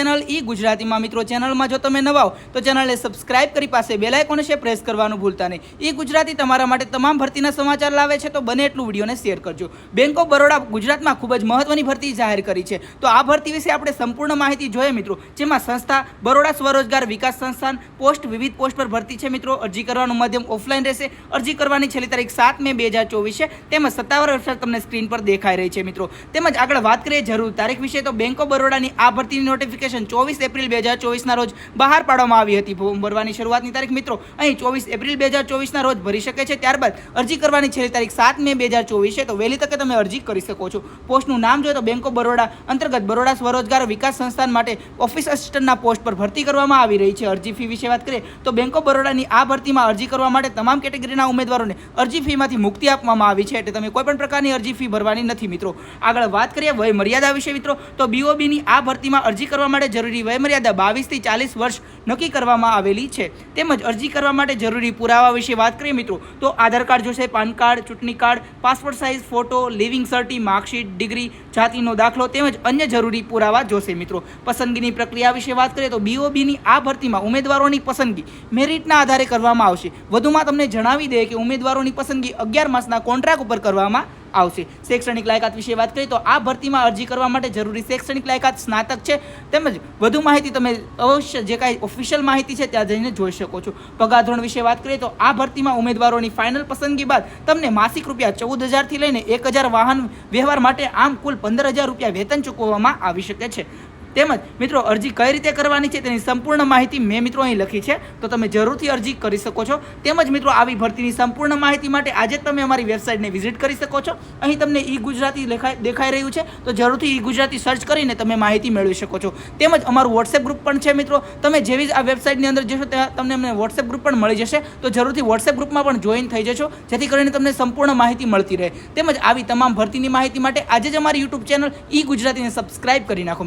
Channel ઈ ગુજરાતીમાં મિત્રો ચેનલમાં જો તમે નવા હો, તો ચેનલને સબસ્ક્રાઇબ કરી પાસે બેલ આઇકોન છે પ્રેસ કરવાનું ભૂલતા નહીં. ઈ ગુજરાતી તમારા માટે તમામ ભરતીના સમાચાર લાવે છે, તો બને એટલું વિડીયોને શેર કરજો. બેંક ઓફ બરોડા ગુજરાતમાં ખૂબ જ મહત્વની ભરતી જાહેર કરી છે. તો આ ભરતી વિશે આપણે સંપૂર્ણ માહિતી જોઈએ મિત્રો. જેમાં સંસ્થા બરોડા સ્વરોજગાર વિકાસ સંસ્થાન પોસ્ટ વિવિધ પોસ્ટ પર ભરતી છે મિત્રો. અરજી કરવાનું માધ્યમ ઓફલાઈન રહેશે. અરજી કરવાની છેલ્લી તારીખ સાત મે બે હજાર ચોવીસ. છે તેમજ સત્તાવાર વેબસાઇટ તમને સ્ક્રીન પર દેખાઈ રહી છે મિત્રો. તેમજ આગળ વાત કરીએ જરૂર તારીખ વિશે, તો બેંક ઓફ બરોડાની આ ભરતીની નોટિફિકેશન ચોવીસ એપ્રિલ બે હજાર ચોવીસના રોજ બહાર પાડવામાં આવી હતી. ફોર્મ ભરવાની શરૂઆતની તારીખ મિત્રો અહીં ચોવીસ એપ્રિલ બે હજાર ચોવીસના રોજ ભરી શકે છે. ત્યારબાદ અરજી કરવાની છેલ્લી તારીખ સાત મે બે હજાર ચોવીસ. છે તો વહેલી તકે તમે અરજી કરી શકો છો. પોસ્ટનું નામ જોઈએ તો બેંક ઓફ બરોડા અંતર્ગત બરોડા સ્વરોજગાર વિકાસ સંસ્થાન માટે ઓફિસ અસિસ્ટન્ટના પોસ્ટ પર ભરતી કરવામાં આવી રહી છે. અરજી ફી વિશે વાત કરીએ તો બેંક ઓફ બરોડાની આ ભરતીમાં અરજી કરવા માટે તમામ કેટેગરીના ઉમેદવારોને અરજી ફીમાંથી મુક્તિ આપવામાં આવી છે. એટલે તમે કોઈપણ પ્રકારની અરજી ફી ભરવાની નથી મિત્રો. આગળ વાત કરીએ વય મર્યાદા વિશે મિત્રો. તો બીઓબીની આ ભરતીમાં અરજી કરવા માટે જરૂરી વયમર્યાદા બાવીસથી ચાલીસ વર્ષ નક્કી કરવામાં આવેલી છે. તેમજ અરજી કરવા માટે જરૂરી પુરાવા વિશે વાત કરીએ મિત્રો, તો આધાર કાર્ડ જોશે, પાન કાર્ડ, ચૂંટણી card, passport size, photo, leaving સર્ટી, માર્કશીટ, ડિગ્રી, જાતિનો દાખલો તેમજ અન્ય જરૂરી પુરાવા જોશે મિત્રો. પસંદગીની પ્રક્રિયા વિશે વાત કરીએ તો બીઓબીની આ ભરતીમાં ઉમેદવારોની પસંદગી મેરિટના આધારે કરવામાં આવશે. વધુમાં તમને જણાવી દે કે ઉમેદવારોની પસંદગી અગિયાર માસના કોન્ટ્રાક્ટ ઉપર કરવામાં આવશે. શૈક્ષણિક લાયકાત વિશે વાત કરીએ તો આ ભરતીમાં અરજી કરવા માટે જરૂરી શૈક્ષણિક લાયકાત સ્નાતક છે. તેમજ વધુ માહિતી તમે અવશ્ય જે કાંઈ ઓફિશિયલ માહિતી છે ત્યાં જઈને જોઈ શકો છો. પગાર ધોરણ વિશે વાત કરીએ તો આ ભરતીમાં ઉમેદવારોની ફાઇનલ પસંદગી બાદ તમને માસિક રૂપિયા ચૌદ હજારથી લઈને એક હજાર વાહન વ્યવહાર માટે આમ કુલ પંદર હજાર રૂપિયા વેતન ચૂકવવામાં આવી શકે છે. તેમજ, મિત્રો, અરજી કઈ રીતે કરવાની છે તેની સંપૂર્ણ માહિતી મેં, મિત્રો, અહીં લખી છે. તો તમે જરૂરથી અરજી કરી શકો છો. તેમજ, મિત્રો, આવી ભરતીની સંપૂર્ણ માહિતી માટે આજે તમે અમારી વેબસાઇટને વિઝિટ કરી શકો છો. અહીં તમને ઈ ગુજરાતી લેખાય, દેખાઈ રહ્યું છે. તો જરૂરથી ઈ ગુજરાતી સર્ચ કરીને તમે માહિતી મેળવી શકો છો. તેમજ, અમારું વોટ્સએપ ગ્રુપ પણ છે, મિત્રો. તમે જેવી જ આ વેબસાઇટની અંદર જશો, ત્યાં તમને અમને વોટ્સએપ ગ્રુપ પણ મળી જશે. તો જરૂરથી વોટ્સએપ ગ્રુપમાં પણ જોઈન થઈ જશો જેથી કરીને તમને સંપૂર્ણ માહિતી મળતી રહે. તેમજ, આવી તમામ ભરતીની માહિતી માટે આજે જ અમારી યુટ્યુબ ચેનલ ઈ ગુજરાતીને સબસ્ક્રાઇબ કરી નાખો